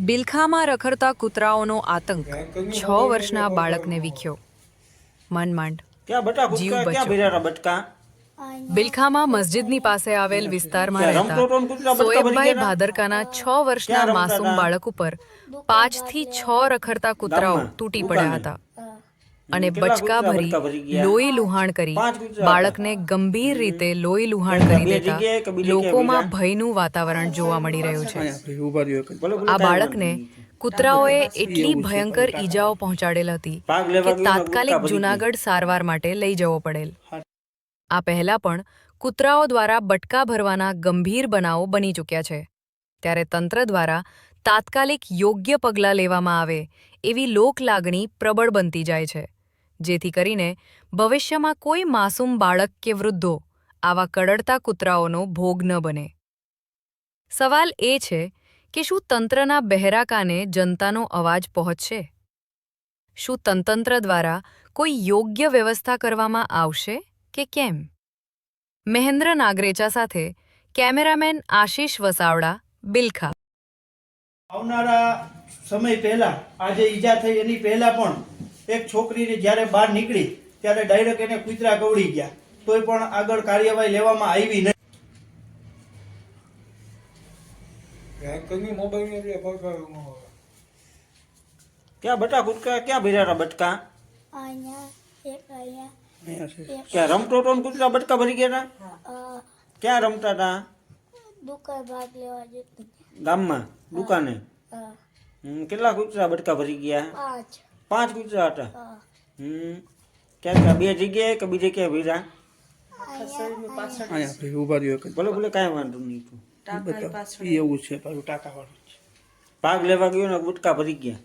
બિલખામાં રખડતા કૂતરાઓનો આતંક છ વર્ષના બાળકને વિખ્યો. મન માંડ. ક્યાં બટા જીવ બચ્યો. બિલખામાં મસ્જિદની પાસે આવેલ વિસ્તારમાં રહેતા સોએબભાઈ ભાદરકાના છ વર્ષના માસૂમ બાળક ઉપર પાંચથી છ રખડતા કૂતરાઓ તૂટી પડ્યા હતા. અને બચકા ભરી લોહી લુહાણ કરી. બાળકને ગંભીર રીતે લોહી લુહાણ કરી દેતા લોકોમાં ભયનું વાતાવરણ જોવા મળી રહ્યું છે. આ બાળકને કૂતરાઓએ એટલી ભયંકર ઈજાઓ પહોંચાડેલ હતી કે તાત્કાલિક જુનાગઢ સારવાર માટે લઈ જવો પડેલ. આ પહેલા પણ કૂતરાઓ દ્વારા બટકા ભરવાના ગંભીર બનાવો બની ચૂક્યા છે. ત્યારે તંત્ર દ્વારા તાત્કાલિક યોગ્ય પગલાં લેવામાં આવે એવી લોકલાગણી પ્રબળ બનતી જાય છે. જેથી કરીને ભવિષ્યમાં કોઈ માસૂમ બાળક કે વૃદ્ધો આવા કડડતા કૂતરાઓનો ભોગ ન બને. સવાલ એ છે કે શું તંત્રના બહેરા કાને જનતાનો અવાજ પહોંચશે? શું તંતંત્ર દ્વારા કોઈ યોગ્ય વ્યવસ્થા કરવામાં આવશે કે કેમ? મહેન્દ્ર નાગરેચા સાથે કેમેરામેન આશીષ વસાવડા, બિલખા. આવનારા સમય પહેલા, આજે ઈજા થઈ એની પહેલા પણ એક છોકરીને જ્યારે બહાર નીકળી ત્યારે ડાયરેક્ટ એને કૂતરા ગવડી ગયા. તોય પણ આગળ કાર્યવાહી લેવામાં આવી નહીં ક્યાં બટા કુટકા ક્યાં ભર્યા બટકા? ક્યાં રમતો તો કુતરા બટકા ભરી ગયા હતા ક્યાં રમતા હતા દુકાન ભાગ લેવા જતી. ગામમાં? દુકાને? હમ, કેટલા કુતરા બટકા ભરી ગયા? પાંચ. પાંચ કૂતરા હતા? હમ. ક્યાં ક્યાં? બે જગ્યાએ કે બીજે ક્યાં ભર્યા અહીંયા ભલે ભલે કાંઈ વાંધો નહીં એવું છે પાછું ટાંકા વાળું ભાગ લેવા ગયો ને ગુટકા ભરી ગયા.